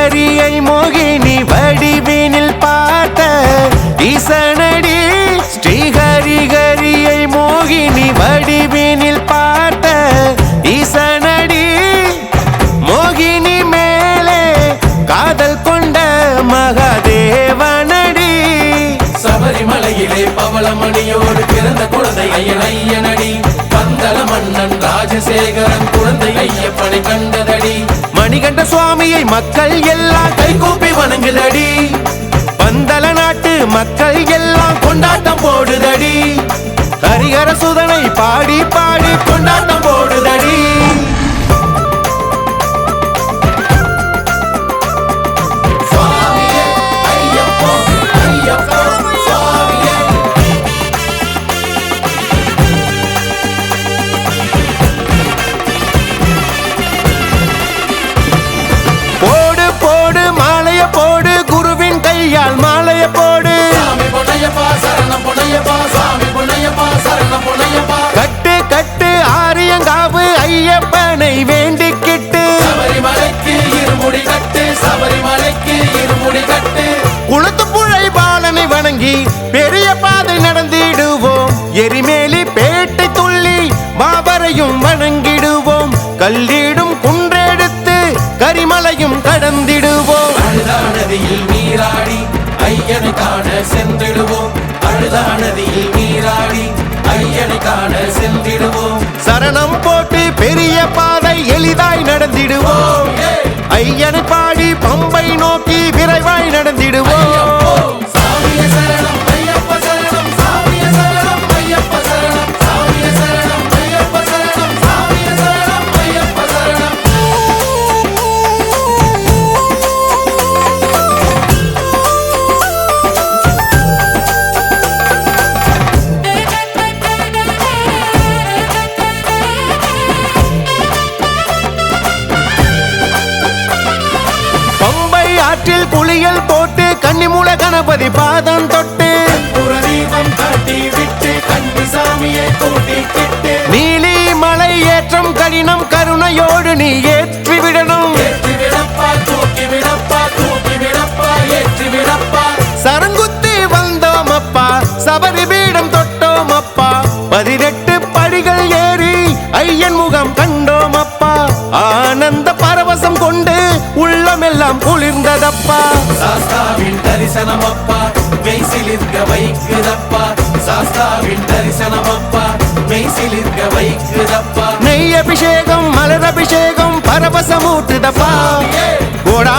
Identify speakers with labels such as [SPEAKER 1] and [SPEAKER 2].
[SPEAKER 1] சுந்தரியை மோகினி வடிவினில் பார்த்த ஈசனடி ஸ்ரீஹரிஹரியை மோகினி வடிவினில் பார்த்த ஈசனடி மோகினி மேலே காதல் கொண்ட மகாதேவனடி.
[SPEAKER 2] சபரிமலையிலே பவளமணியோடு பிறந்த குழந்தை ஐயன் ஐயனடி. பந்தல மன்னன் ராஜசேகரன்
[SPEAKER 1] மக்கள் எல்லாம் கைகூப்பி வணங்குதடி. பந்தல நாட்டு மக்கள் எல்லாம் கொண்டாட்டம் போடுதடி. ஹரிஹர சுதனை பாடி பாடி கொண்டாட்டம் போடு கட்டு கட்டு ஆரியங்காவு ஐயப்பனை வேண்டிக்கிட்டு.
[SPEAKER 2] சபரிமலைக்கு இருமுடி கட்டு சபரிமலைக்கு இருமுடி கட்டு.
[SPEAKER 1] குளத்து புழை பாலனை வணங்கி பெரிய பாதை நடந்திடுவோம். எரிமேலி பேட்டை துள்ளி மாபரையும் வணங்கிடுவோம். கல்லீடும் குன்றெடுத்து கரிமலையும் கடந்திடுவோம்.
[SPEAKER 2] நதியில் நீராடி ஐயனை காண சென்றிடுவோம் அழுதா நதியில் நீராடி ஐயனை காண சென்றிடுவோம்.
[SPEAKER 1] சரணம் போட்டு பெரிய பாதை எளிதாய் நடந்திடுவோம். ஐயனை பாடி பம்பை நோக்கி விரைவாய் நடந்திடுவோம். ஆற்றில் குளியல் போட்டு கன்னிமூல கணபதி பாதம் தொட்டு குளிர்ந்ததப்பா
[SPEAKER 2] சாஸ்தாவின் தரிசனம் அப்பா மெய்சிலிருக்க வைக்குதப்பா. சாஸ்தாவின் தரிசனம் அப்பா மெய்சிலிருக்க வைக்குதப்பா.
[SPEAKER 1] நெய் அபிஷேகம் மலர் அபிஷேகம் பரவசமூட்டுதப்பா கோடி